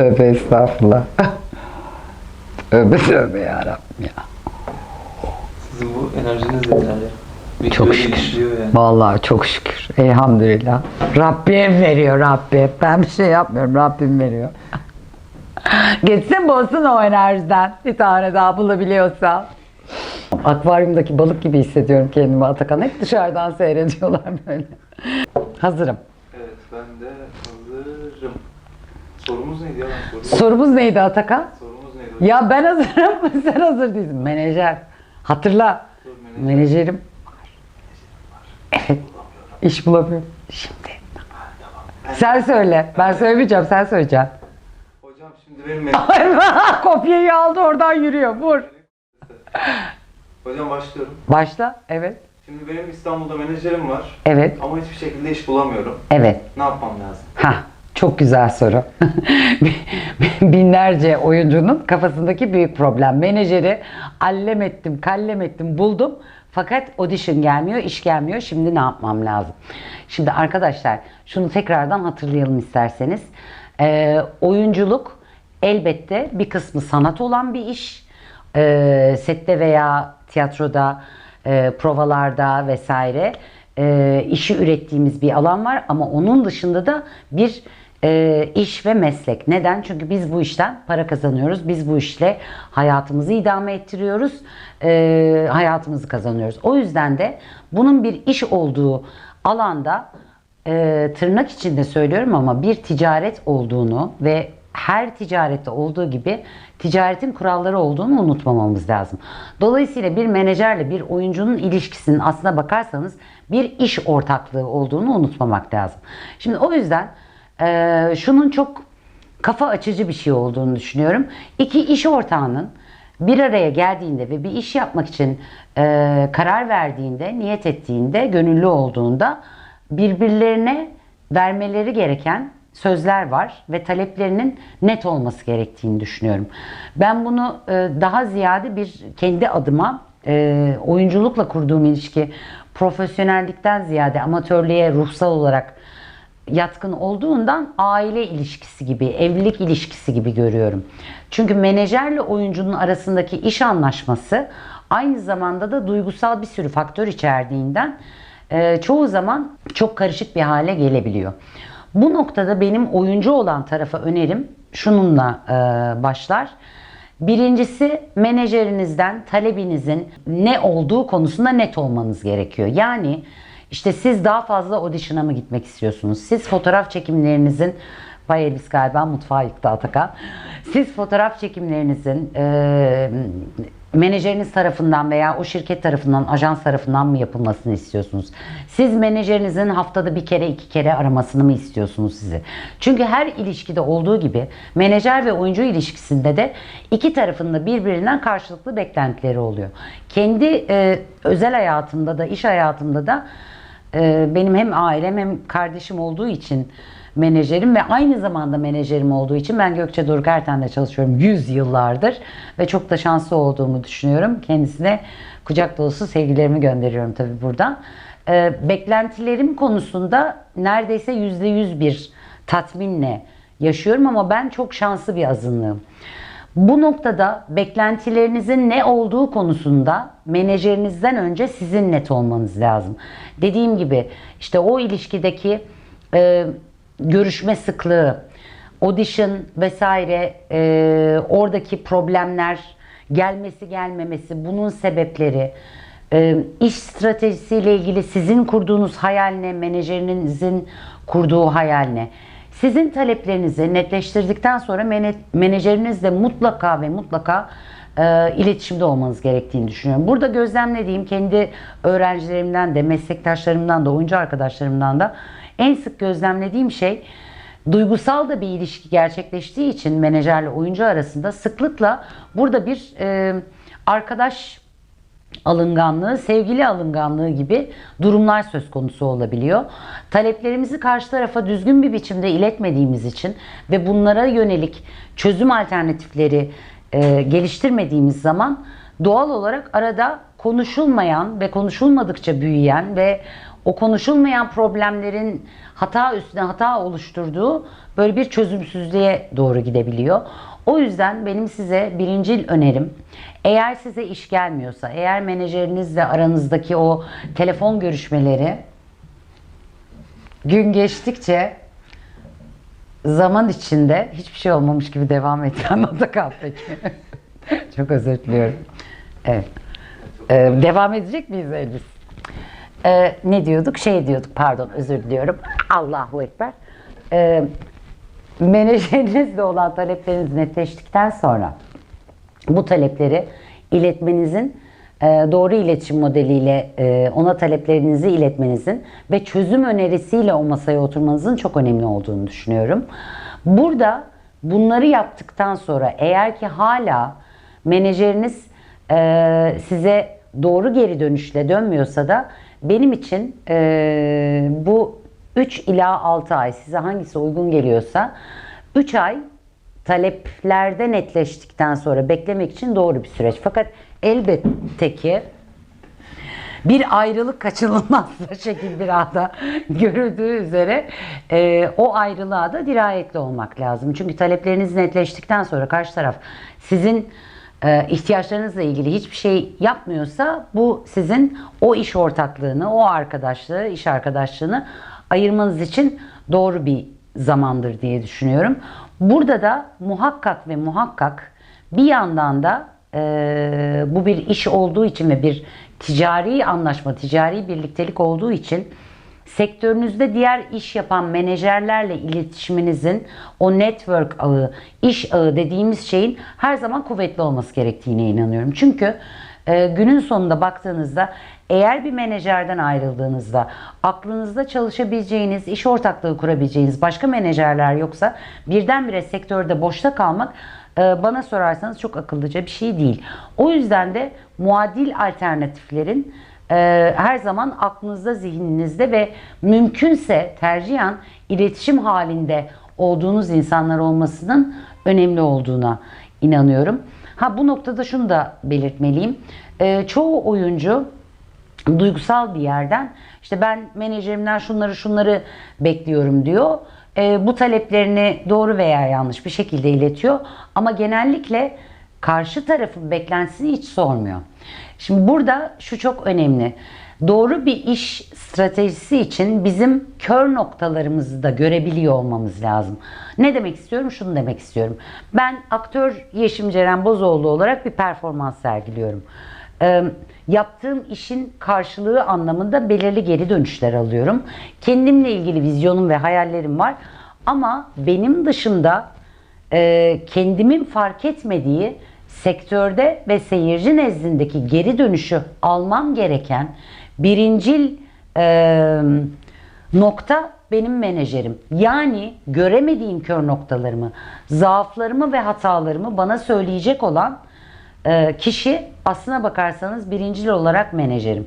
tövbe estağfurullah. tövbe tövbe yarabbim ya. Sizin bu enerjiniz yeter ya. Bir Çok şükür. yani. Vallahi çok şükür. Elhamdülillah. Rabbim veriyor Rabbim. Ben bir şey yapmıyorum. Rabbim veriyor. Geçsin bozsun o enerjiden. Bir tane daha bulabiliyorsa. Akvaryumdaki balık gibi hissediyorum kendimi Atakan. Hep dışarıdan seyrediyorlar böyle. Hazırım. Evet ben de hazırım. Sorumuz neydi ya? Soruyu- Sorumuz neydi Atakan? Sorumuz neydi? Ya ben hazırım. Sen hazır değilsin. Menajer. Hatırla. Dur, menajer. Menajerim. Evet. İş bulamıyorum. Şimdi. Sen söyle. Ben söylemeyeceğim. Sen söyleyeceksin. Hocam şimdi benim men- Kopyayı aldı oradan yürüyor. Vur. Hocam başlıyorum. Başla. Evet. Şimdi benim İstanbul'da menajerim var. Evet. Ama hiçbir şekilde iş bulamıyorum. Evet. Ne yapmam lazım? Ha, çok güzel soru. Binlerce oyuncunun kafasındaki büyük problem. Menajeri allem ettim, kallem ettim, buldum. Fakat audition gelmiyor, iş gelmiyor. Şimdi ne yapmam lazım? Şimdi arkadaşlar şunu tekrardan hatırlayalım isterseniz. Ee, oyunculuk elbette bir kısmı sanat olan bir iş. Ee, sette veya tiyatroda, e, provalarda vesaire e, işi ürettiğimiz bir alan var ama onun dışında da bir e, iş ve meslek. Neden? Çünkü biz bu işten para kazanıyoruz. Biz bu işle hayatımızı idame ettiriyoruz. e, hayatımızı kazanıyoruz. O yüzden de bunun bir iş olduğu alanda e, tırnak içinde söylüyorum ama bir ticaret olduğunu ve her ticarette olduğu gibi ticaretin kuralları olduğunu unutmamamız lazım. Dolayısıyla bir menajerle bir oyuncunun ilişkisinin aslına bakarsanız bir iş ortaklığı olduğunu unutmamak lazım. Şimdi o yüzden e, şunun çok kafa açıcı bir şey olduğunu düşünüyorum. İki iş ortağının bir araya geldiğinde ve bir iş yapmak için e, karar verdiğinde, niyet ettiğinde, gönüllü olduğunda birbirlerine vermeleri gereken sözler var ve taleplerinin net olması gerektiğini düşünüyorum. Ben bunu e, daha ziyade bir kendi adıma e, oyunculukla kurduğum ilişki profesyonellikten ziyade amatörlüğe ruhsal olarak yatkın olduğundan aile ilişkisi gibi, evlilik ilişkisi gibi görüyorum. Çünkü menajerle oyuncunun arasındaki iş anlaşması aynı zamanda da duygusal bir sürü faktör içerdiğinden e, çoğu zaman çok karışık bir hale gelebiliyor. Bu noktada benim oyuncu olan tarafa önerim şununla e, başlar. Birincisi menajerinizden talebinizin ne olduğu konusunda net olmanız gerekiyor. Yani işte siz daha fazla audition'a mı gitmek istiyorsunuz? Siz fotoğraf çekimlerinizin Bay Elvis galiba mutfağı yıktı Atakan. Siz fotoğraf çekimlerinizin e, menajeriniz tarafından veya o şirket tarafından, ajans tarafından mı yapılmasını istiyorsunuz? Siz menajerinizin haftada bir kere iki kere aramasını mı istiyorsunuz sizi? Çünkü her ilişkide olduğu gibi menajer ve oyuncu ilişkisinde de iki tarafında birbirinden karşılıklı beklentileri oluyor. Kendi e, özel hayatımda da iş hayatımda da e, benim hem ailem hem kardeşim olduğu için menajerim ve aynı zamanda menajerim olduğu için ben Gökçe Doruk Erten'de çalışıyorum 100 yıllardır ve çok da şanslı olduğumu düşünüyorum. Kendisine kucak dolusu sevgilerimi gönderiyorum tabii buradan. Ee, beklentilerim konusunda neredeyse %100 bir tatminle yaşıyorum ama ben çok şanslı bir azınlığım. Bu noktada beklentilerinizin ne olduğu konusunda menajerinizden önce sizin net olmanız lazım. Dediğim gibi işte o ilişkideki e, görüşme sıklığı, audition vesaire e, oradaki problemler, gelmesi gelmemesi, bunun sebepleri, e, iş stratejisiyle ilgili sizin kurduğunuz hayal ne, menajerinizin kurduğu hayal ne? Sizin taleplerinizi netleştirdikten sonra menajerinizle mutlaka ve mutlaka e, iletişimde olmanız gerektiğini düşünüyorum. Burada gözlemlediğim kendi öğrencilerimden de, meslektaşlarımdan da, oyuncu arkadaşlarımdan da en sık gözlemlediğim şey duygusal da bir ilişki gerçekleştiği için menajerle oyuncu arasında sıklıkla burada bir e, arkadaş alınganlığı, sevgili alınganlığı gibi durumlar söz konusu olabiliyor. Taleplerimizi karşı tarafa düzgün bir biçimde iletmediğimiz için ve bunlara yönelik çözüm alternatifleri e, geliştirmediğimiz zaman doğal olarak arada konuşulmayan ve konuşulmadıkça büyüyen ve o konuşulmayan problemlerin hata üstüne hata oluşturduğu böyle bir çözümsüzlüğe doğru gidebiliyor. O yüzden benim size birincil önerim eğer size iş gelmiyorsa, eğer menajerinizle aranızdaki o telefon görüşmeleri gün geçtikçe zaman içinde hiçbir şey olmamış gibi devam eden da kal peki. Çok özür diliyorum. Evet. Ee, devam edecek miyiz Elvis? Ee, ne diyorduk? Şey diyorduk pardon özür diliyorum. Allahu Ekber. Ee, menajerinizle olan talepleriniz netleştikten sonra bu talepleri iletmenizin e, doğru iletişim modeliyle e, ona taleplerinizi iletmenizin ve çözüm önerisiyle o masaya oturmanızın çok önemli olduğunu düşünüyorum. Burada bunları yaptıktan sonra eğer ki hala menajeriniz e, size doğru geri dönüşle dönmüyorsa da benim için bu 3 ila 6 ay size hangisi uygun geliyorsa 3 ay taleplerde netleştikten sonra beklemek için doğru bir süreç. Fakat elbette ki bir ayrılık kaçınılmaz şekil bir anda görüldüğü üzere e, o ayrılığa da dirayetli olmak lazım. Çünkü talepleriniz netleştikten sonra karşı taraf sizin e, ihtiyaçlarınızla ilgili hiçbir şey yapmıyorsa bu sizin o iş ortaklığını, o arkadaşlığı, iş arkadaşlığını ayırmanız için doğru bir zamandır diye düşünüyorum. Burada da muhakkak ve muhakkak bir yandan da e, bu bir iş olduğu için ve bir ticari anlaşma, ticari birliktelik olduğu için sektörünüzde diğer iş yapan menajerlerle iletişiminizin o network ağı, iş ağı dediğimiz şeyin her zaman kuvvetli olması gerektiğine inanıyorum. Çünkü e, günün sonunda baktığınızda eğer bir menajerden ayrıldığınızda aklınızda çalışabileceğiniz, iş ortaklığı kurabileceğiniz başka menajerler yoksa birdenbire sektörde boşta kalmak e, bana sorarsanız çok akıllıca bir şey değil. O yüzden de muadil alternatiflerin e, her zaman aklınızda, zihninizde ve mümkünse tercihen iletişim halinde olduğunuz insanlar olmasının önemli olduğuna inanıyorum. Ha bu noktada şunu da belirtmeliyim. E, çoğu oyuncu duygusal bir yerden işte ben menajerimden şunları şunları bekliyorum diyor. E, bu taleplerini doğru veya yanlış bir şekilde iletiyor. Ama genellikle karşı tarafın beklentisini hiç sormuyor. Şimdi burada şu çok önemli. Doğru bir iş stratejisi için bizim kör noktalarımızı da görebiliyor olmamız lazım. Ne demek istiyorum? Şunu demek istiyorum. Ben aktör Yeşim Ceren Bozoğlu olarak bir performans sergiliyorum. Ee, yaptığım işin karşılığı anlamında belirli geri dönüşler alıyorum. Kendimle ilgili vizyonum ve hayallerim var. Ama benim dışında e, kendimin fark etmediği sektörde ve seyirci nezdindeki geri dönüşü almam gereken birincil e, nokta benim menajerim. Yani göremediğim kör noktalarımı, zaaflarımı ve hatalarımı bana söyleyecek olan e, kişi aslına bakarsanız birincil olarak menajerim.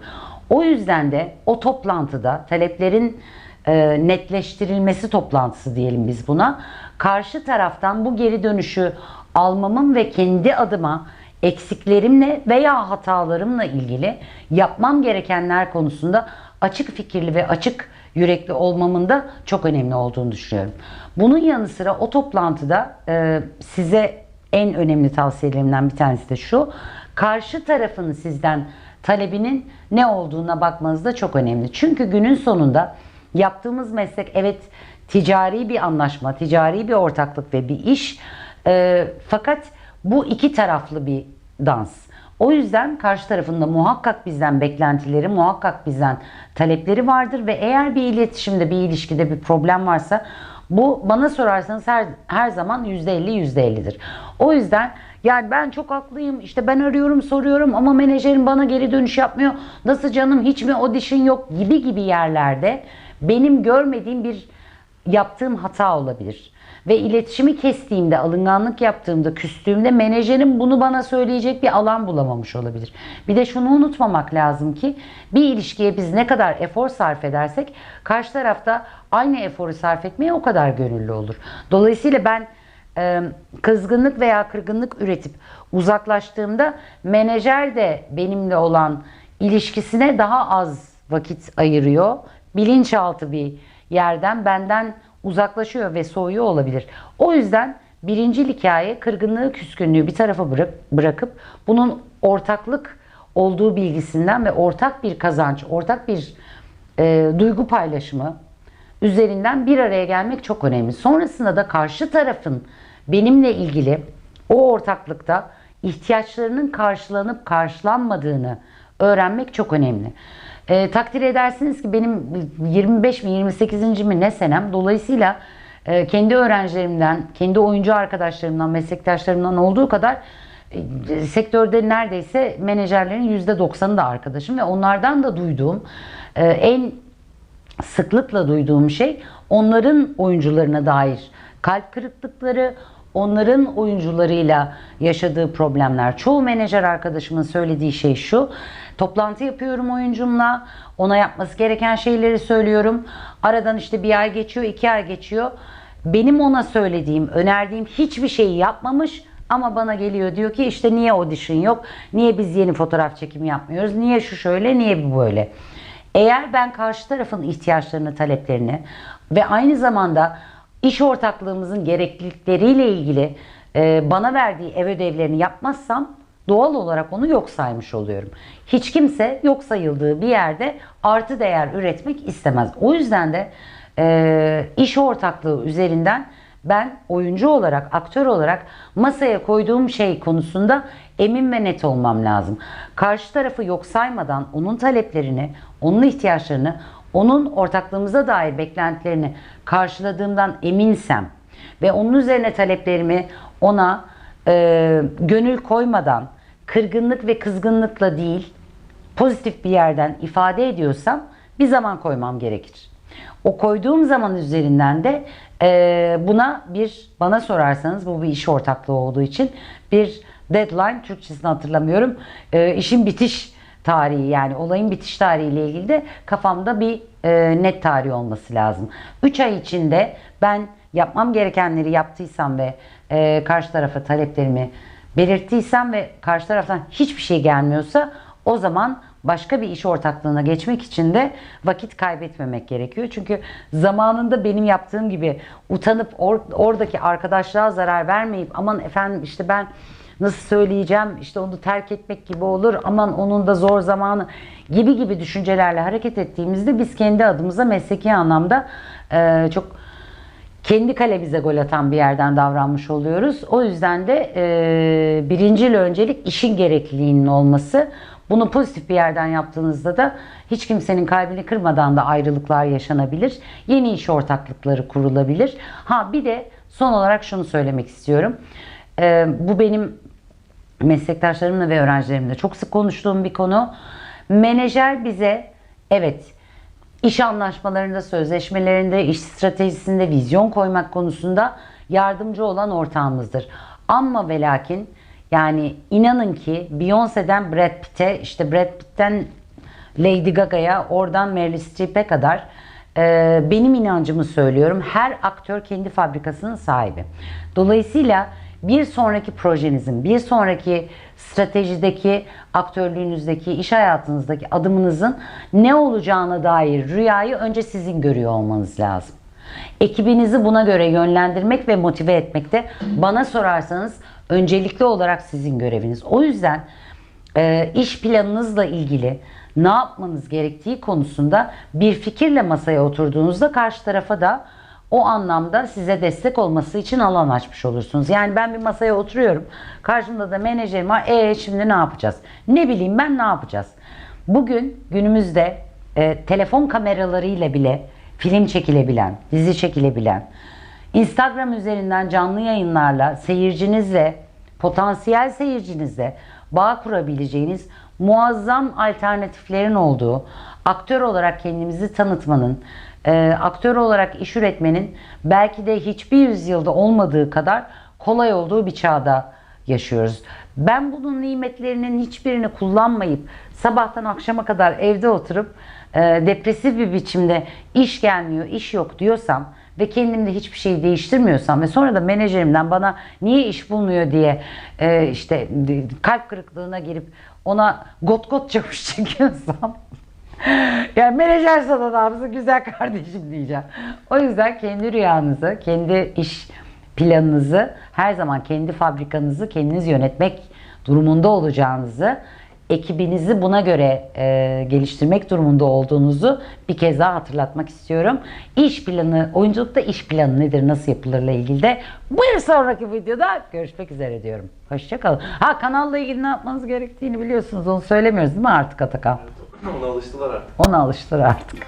O yüzden de o toplantıda taleplerin e, netleştirilmesi toplantısı diyelim biz buna. Karşı taraftan bu geri dönüşü almamın ve kendi adıma eksiklerimle veya hatalarımla ilgili yapmam gerekenler konusunda açık fikirli ve açık yürekli olmamın da çok önemli olduğunu düşünüyorum. Bunun yanı sıra o toplantıda e, size en önemli tavsiyelerimden bir tanesi de şu. Karşı tarafın sizden talebinin ne olduğuna bakmanız da çok önemli. Çünkü günün sonunda yaptığımız meslek evet ticari bir anlaşma, ticari bir ortaklık ve bir iş. E, fakat bu iki taraflı bir dans. O yüzden karşı tarafında muhakkak bizden beklentileri, muhakkak bizden talepleri vardır ve eğer bir iletişimde, bir ilişkide bir problem varsa bu bana sorarsanız her, her zaman %50 %50'dir. O yüzden yani ben çok haklıyım işte ben arıyorum soruyorum ama menajerim bana geri dönüş yapmıyor. Nasıl canım hiç mi audition yok gibi gibi yerlerde benim görmediğim bir yaptığım hata olabilir. Ve iletişimi kestiğimde, alınganlık yaptığımda, küstüğümde menajerim bunu bana söyleyecek bir alan bulamamış olabilir. Bir de şunu unutmamak lazım ki bir ilişkiye biz ne kadar efor sarf edersek karşı tarafta aynı eforu sarf etmeye o kadar gönüllü olur. Dolayısıyla ben e, kızgınlık veya kırgınlık üretip uzaklaştığımda menajer de benimle olan ilişkisine daha az vakit ayırıyor. Bilinçaltı bir yerden benden uzaklaşıyor ve soğuyor olabilir. O yüzden birinci hikaye kırgınlığı, küskünlüğü bir tarafa bırak, bırakıp bunun ortaklık olduğu bilgisinden ve ortak bir kazanç, ortak bir e, duygu paylaşımı üzerinden bir araya gelmek çok önemli. Sonrasında da karşı tarafın benimle ilgili o ortaklıkta ihtiyaçlarının karşılanıp karşılanmadığını öğrenmek çok önemli. E, takdir edersiniz ki benim 25 mi 28. mi ne senem dolayısıyla e, kendi öğrencilerimden, kendi oyuncu arkadaşlarımdan, meslektaşlarımdan olduğu kadar e, sektörde neredeyse menajerlerin %90'ı da arkadaşım ve onlardan da duyduğum e, en sıklıkla duyduğum şey onların oyuncularına dair kalp kırıklıkları, onların oyuncularıyla yaşadığı problemler. Çoğu menajer arkadaşımın söylediği şey şu. Toplantı yapıyorum oyuncumla. Ona yapması gereken şeyleri söylüyorum. Aradan işte bir ay geçiyor, iki ay geçiyor. Benim ona söylediğim, önerdiğim hiçbir şeyi yapmamış ama bana geliyor diyor ki işte niye audition yok? Niye biz yeni fotoğraf çekimi yapmıyoruz? Niye şu şöyle, niye bu böyle? Eğer ben karşı tarafın ihtiyaçlarını, taleplerini ve aynı zamanda iş ortaklığımızın gereklilikleriyle ilgili e, bana verdiği ev ödevlerini yapmazsam doğal olarak onu yok saymış oluyorum. Hiç kimse yok sayıldığı bir yerde artı değer üretmek istemez. O yüzden de e, iş ortaklığı üzerinden ben oyuncu olarak, aktör olarak masaya koyduğum şey konusunda emin ve net olmam lazım. Karşı tarafı yok saymadan onun taleplerini, onun ihtiyaçlarını, onun ortaklığımıza dair beklentilerini karşıladığımdan eminsem ve onun üzerine taleplerimi ona e, gönül koymadan, kırgınlık ve kızgınlıkla değil, pozitif bir yerden ifade ediyorsam bir zaman koymam gerekir. O koyduğum zaman üzerinden de e, buna bir bana sorarsanız bu bir iş ortaklığı olduğu için bir deadline Türkçesini hatırlamıyorum. E, işin bitiş tarihi yani olayın bitiş tarihiyle ilgili de kafamda bir e, net tarih olması lazım. 3 ay içinde ben yapmam gerekenleri yaptıysam ve e, karşı tarafa taleplerimi belirttiysem ve karşı taraftan hiçbir şey gelmiyorsa o zaman başka bir iş ortaklığına geçmek için de vakit kaybetmemek gerekiyor. Çünkü zamanında benim yaptığım gibi utanıp or- oradaki arkadaşlığa zarar vermeyip aman efendim işte ben nasıl söyleyeceğim işte onu terk etmek gibi olur aman onun da zor zamanı gibi gibi düşüncelerle hareket ettiğimizde biz kendi adımıza mesleki anlamda e, çok kendi kalemize gol atan bir yerden davranmış oluyoruz. O yüzden de e, birincil öncelik işin gerekliliğinin olması. Bunu pozitif bir yerden yaptığınızda da hiç kimsenin kalbini kırmadan da ayrılıklar yaşanabilir. Yeni iş ortaklıkları kurulabilir. Ha bir de son olarak şunu söylemek istiyorum. E, bu benim meslektaşlarımla ve öğrencilerimle çok sık konuştuğum bir konu. Menajer bize evet iş anlaşmalarında, sözleşmelerinde, iş stratejisinde vizyon koymak konusunda yardımcı olan ortağımızdır. Ama ve lakin yani inanın ki Beyoncé'den Brad Pitt'e, işte Brad Pitt'ten Lady Gaga'ya, oradan Meryl Streep'e kadar e, benim inancımı söylüyorum. Her aktör kendi fabrikasının sahibi. Dolayısıyla bir sonraki projenizin, bir sonraki stratejideki, aktörlüğünüzdeki, iş hayatınızdaki adımınızın ne olacağına dair rüyayı önce sizin görüyor olmanız lazım. Ekibinizi buna göre yönlendirmek ve motive etmek de bana sorarsanız öncelikli olarak sizin göreviniz. O yüzden e, iş planınızla ilgili ne yapmanız gerektiği konusunda bir fikirle masaya oturduğunuzda karşı tarafa da o anlamda size destek olması için alan açmış olursunuz. Yani ben bir masaya oturuyorum. Karşımda da menajerim var. E şimdi ne yapacağız? Ne bileyim ben ne yapacağız? Bugün günümüzde e, telefon kameralarıyla bile film çekilebilen, dizi çekilebilen, Instagram üzerinden canlı yayınlarla seyircinizle, potansiyel seyircinizle bağ kurabileceğiniz muazzam alternatiflerin olduğu, aktör olarak kendimizi tanıtmanın, e, aktör olarak iş üretmenin belki de hiçbir yüzyılda olmadığı kadar kolay olduğu bir çağda yaşıyoruz. Ben bunun nimetlerinin hiçbirini kullanmayıp sabahtan akşama kadar evde oturup e, depresif bir biçimde iş gelmiyor, iş yok diyorsam ve kendimde hiçbir şey değiştirmiyorsam ve sonra da menajerimden bana niye iş bulmuyor diye e, işte kalp kırıklığına girip ona got got çavuş çekiyorsam Yani menajer ne yapsın güzel kardeşim diyeceğim. O yüzden kendi rüyanızı, kendi iş planınızı, her zaman kendi fabrikanızı kendiniz yönetmek durumunda olacağınızı, ekibinizi buna göre e, geliştirmek durumunda olduğunuzu bir kez daha hatırlatmak istiyorum. İş planı, oyunculukta iş planı nedir, nasıl yapılırla ilgili de bir sonraki videoda görüşmek üzere diyorum. Hoşçakalın. Ha kanalla ilgili ne yapmanız gerektiğini biliyorsunuz. Onu söylemiyoruz değil mi artık Atakan? Ona alıştılar artık. Ona alıştır artık.